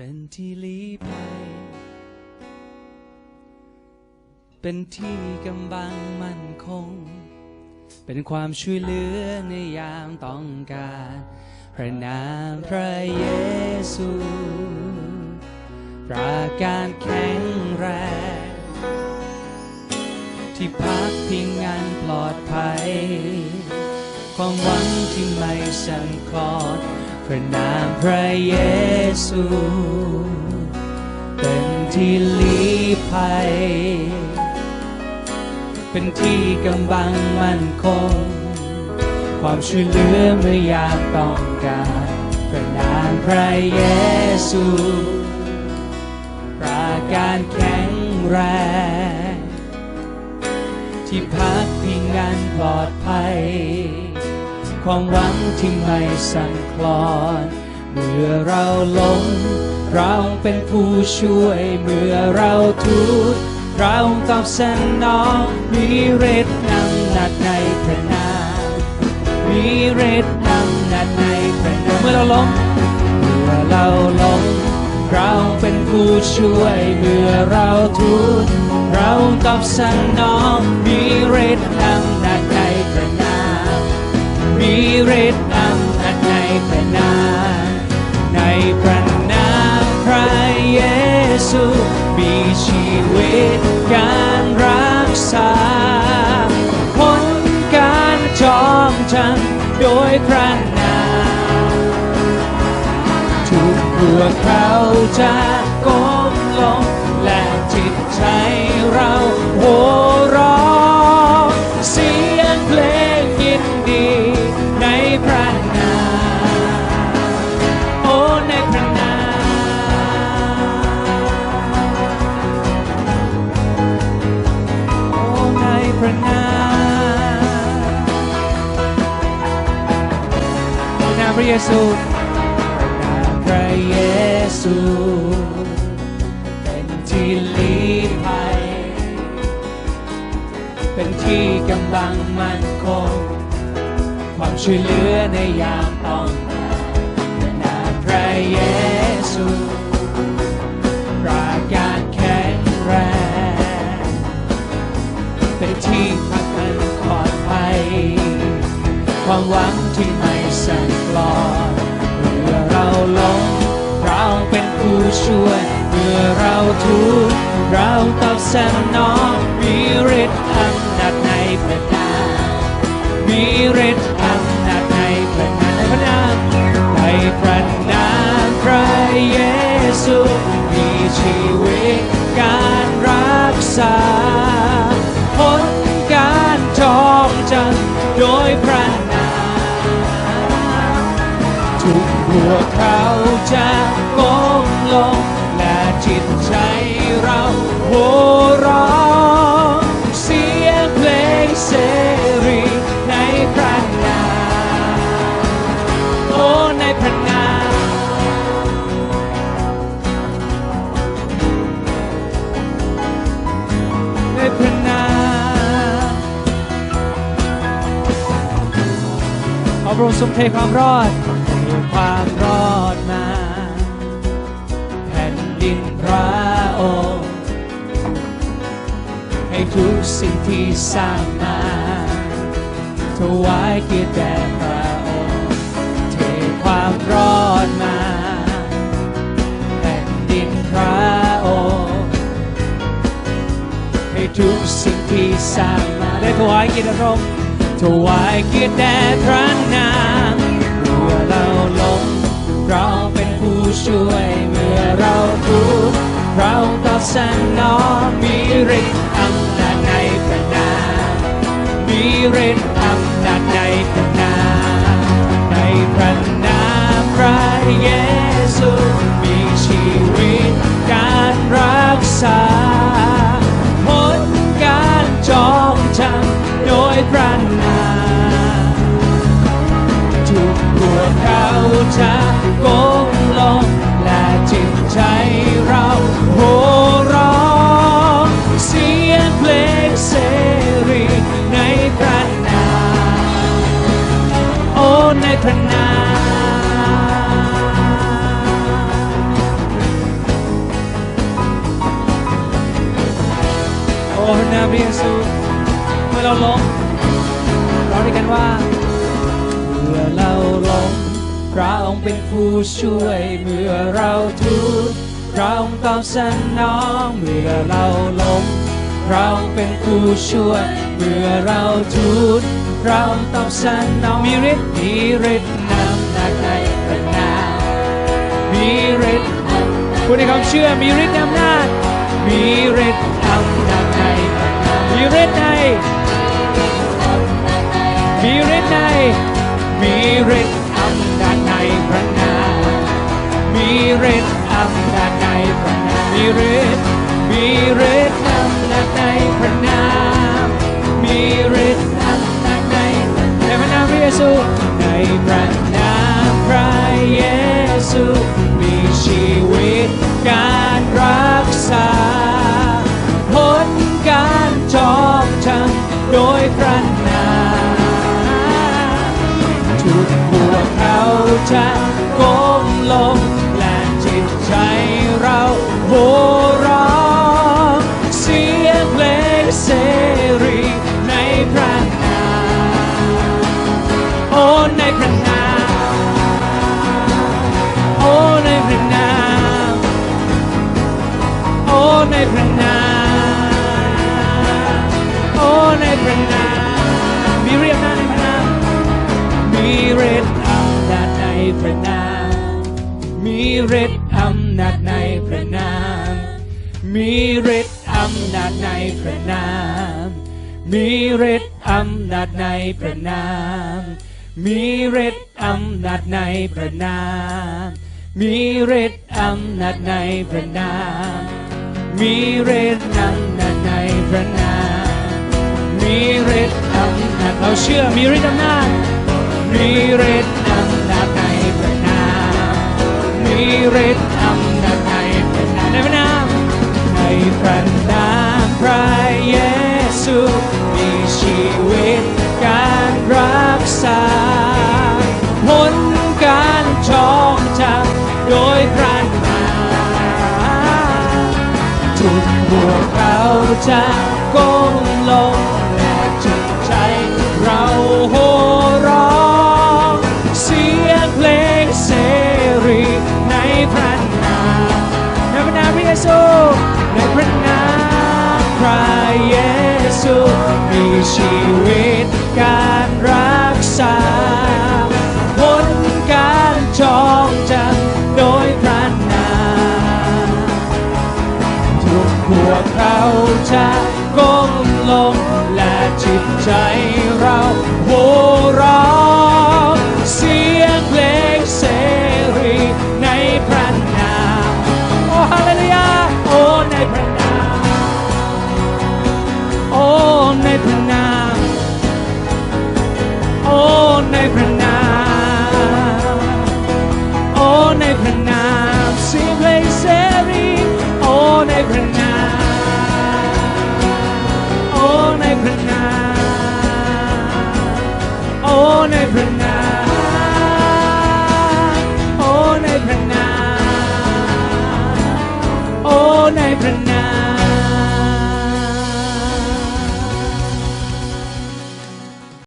เป็นที่ลี้ภัย เป็นที่กำบังมั่นคง เป็นความช่วยเหลือในยามต้องการ พระนามพระเยซูประการแข็งแรง ที่พักพิงงานปลอดภัย ความหวังที่ไม่สั่นคลอน พระนามพระเยซู เป็นที่ลี้ภัย เป็นที่กำบังมั่นคง ความช่วยเหลือเมื่อยามต้องการพระนามพระเยซูประการแข็งแรง ที่พักพิงงานปลอดภัย ความหวังที่ไม่สั่นคลอน เมื่อเราล้มเราเป็นผู้ช่วยเมื่อเราทุกข์เราตอบสนองมีฤทธิ์นำหนักในพระนามมีฤทธิ์นำหนักในพระนามเมื่อเราล้มเมื่อเราล้มเราเป็นผู้ช่วยเมื่อเราทุกข์เราตอบสนองมีฤทธิ์นำ ฤทธิ์นำนักในพระนามในพระนามพระเยซูมีชีวิตการรักษาผลการจอมจันโดยพระนามทุกพวกเขาจะก้มลงและจิตใจ เยซูพระเยซูเป็นที่ลี้ภัย เป็นที่กำบังมั่นคง ความช่วยเหลือในยามต้องการพระนามพระเยซูประการแข็งแรง เป็นที่พักอันปลอดภัย ความหวัง ที่ไม่สั่นคลอนเมื่อเราล้มเราเป็นผู้ช่วย เมื่อเราทุกข์เราตอบสนองมีฤทธิ์อำนาจในพระนามมีฤทธิ์อำนาจในพระนามในพระนามในพระนามพระเยซูมีชีวิตการ วกเขาจะก้มลงและจิตใจเราโห่ร้องเสียงเพลงเสรีในพระนามโอ้ในพระนามในพระนามขอพระองค์ทรงเทความรอด ความรอดมา แผ่นดินพระองค์ให้ทุกสิ่งที่สร้างมาถวายเกียรติแด่พระองค์เทความรอดมาแผ่นดินพระองค์ให้ทุกสิ่งที่สร้างมาได้ถวายเกียรติพระองค์ถวายเกียรติแด่พระนามเมื่อเราล้ม เราเป็นผู้ช่วยเมื่อเราทุกข์เราตอบสนองมีฤทธิ์อำนาจในพระนามมีฤทธิ์ นามพระเยซูเมื่อเราล้มราเรียกันว่า เมื่อเราล้มพระองค์เป็นผู้ช่วย เมื่อเราทุกข์พระองค์ตอบสนองเมื่อเราล้มพระองค์เป็นผู้ช่วย เมื่อเราทุกข์ พระองค์ตอบสนองมีฤทธิ์มีฤทธิ์นำหนักในพระนามมีฤทธิ์ผู้ในความเชื่อมีฤทธิ์อำนาจมีฤทธิ์อำนาจในมมีฤทธิ์ในมีฤทธิ์ในมีฤทธิ์อำนาจในพระนามมีฤทธิ์อำนาจในพระนามมีฤทธิ์มีฤทธิ์ รีในพระนามโอ้ในพระนามโอ้ในพระนามโอ้ในพระนามโอ้ในพระนามมีเรียกนาในพระนามมีฤทธิ์อำนาจในพระนามมีฤทธิ์อำนาจในพระนามมีฤทธิ์อำนาจในพระนาม มีฤทธิ์อำนาจในพระนาม มีฤทธิ์อำนาจในพระนาม มีฤทธิ์อำนาจในพระนาม มีฤทธิ์อำนาจในพระนาม มีฤทธิ์อำนาจเราเชื่อมีฤทธิ์อำนาจ มีฤทธิ์ จะก้มลงและจิตใจเราโห่ร้องเสียงเพลงเสรีในพระนามในพระนามพระเยซูในพระนามพระเยซูมีชีวิต พวกเขาจะก้มลงและจิตใจเรา on every night.